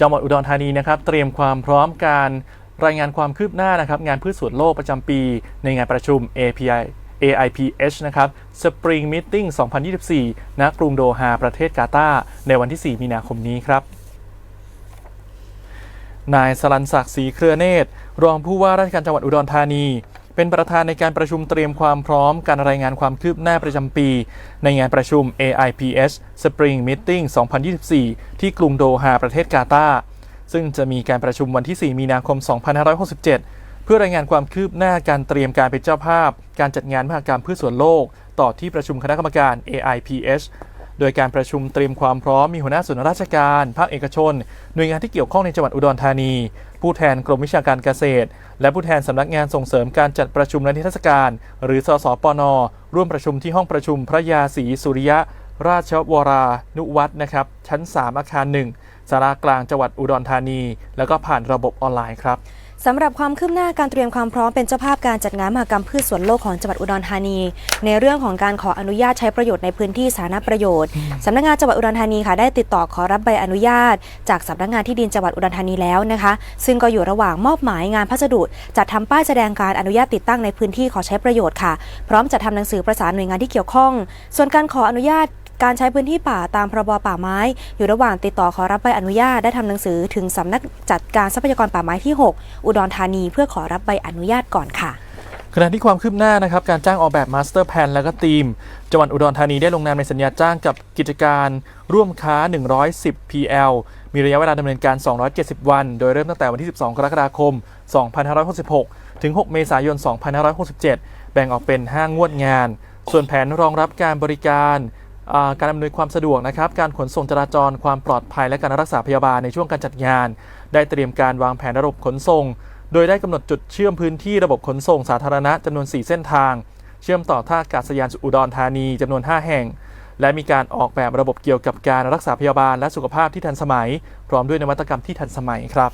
จังหวัดอุดรธานีนะครับเตรียมความพร้อมการรายงานความคืบหน้านะครับงานพืชสวนโลกประจำปี ในงานประชุม API AIPH นะครับ Spring Meeting 2024 ณ กรุงโดฮา ประเทศกาตาร์ ในวันที่ 4 มีนาคมนี้ครับ นายสลันศักดิ์ศรีเครือเนตร รองผู้ว่าราชการจังหวัดอุดรธานี เป็นประธานในการประชุมเตรียมความพร้อมการรายงานความคืบหน้าประจำปี ในงานประชุม AIPH Spring Meeting 2024 ที่กรุงโดฮาประเทศกาตาร์ซึ่งจะมีการประชุมวันที่ 4 มีนาคม 2567 เพื่อรายงานความคืบหน้าการเตรียมการเป็นเจ้าภาพ การจัดงานมหกรรมพืชสวนโลก ต่อที่ประชุมคณะกรรมการ AIPH โดยการประชุมเตรียมความพร้อมมีหัวหน้าส่วนราชการ ภาคเอกชน หน่วยงานที่เกี่ยวข้องในจังหวัดอุดรธานี ผู้แทนกรมวิชาการเกษตร และผู้แทนสำนักงานส่งเสริมการจัดประชุมและนิทรรศการ หรือสสปน ร่วมประชุมที่ห้องประชุมพระยาศรีสุริยะ ราชวรานุวัฒน์นะครับ ชั้น 3 อาคาร 1สารากลางจังหวัดอุดรธานี แล้วก็ผ่านระบบออนไลน์ครับ สำหรับความคืบหน้าการเตรียมความพร้อมเป็นเจ้าภาพการจัดงานมหกรรมพืชสวนโลกของจังหวัดอุดรธานี ในเรื่องของการขออนุญาตใช้ประโยชน์ในพื้นที่สาธารณประโยชน์สำนักงานจังหวัดอุดรธานีค่ะได้ติดต่อขอรับใบอนุญาต จากสำนักงานที่ดินจังหวัดอุดรธานีแล้วนะคะ ซึ่งก็อยู่ระหว่างมอบหมายงานพัสดุจัดทำป้ายแสดงการอนุญาตติดตั้งในพื้นที่ขอใช้ประโยชน์ค่ะ พร้อมจัดทำหนังสือประสานหน่วยงานที่เกี่ยวข้อง ส่วนการขออนุญาต การใช้พื้นที่ป่าตามพรบป่าไม้ อยู่ระหว่างติดต่อขอรับใบอนุญาตได้ทำหนังสือถึงสำนักจัดการทรัพยากรป่าไม้ที่ 6 อุดรธานีเพื่อขอรับใบอนุญาตก่อนค่ะขณะที่ความคืบหน้านะครับการจ้างออกแบบมาสเตอร์แพลนและก็ทีมจังหวัดอุดรธานีได้ลงนามในสัญญาจ้างกับกิจการร่วมค้า 110 PL มีระยะเวลาดำเนินการ 270 วัน โดยเริ่มตั้งแต่วันที่ 12 กรกฎาคม 2566 ถึง 6 เมษายน 2567 แบ่งออกเป็น 5 งวดงาน ส่วนแผนรองรับการบริการ การอำนวยความสะดวกนะครับ การขนส่งจราจรความปลอดภัยและการรักษาพยาบาลในช่วงการจัดงาน ได้เตรียมการวางแผนระบบขนส่ง โดยได้กำหนดจุดเชื่อมพื้นที่ระบบขนส่งสาธารณะจำนวน 4 เส้นทาง เชื่อมต่อท่าอากาศยานอุดรธานีจำนวน 5 แห่ง และมีการออกแบบระบบเกี่ยวกับการรักษาพยาบาลและสุขภาพที่ทันสมัย พร้อมด้วยนวัตกรรมที่ทันสมัยครับ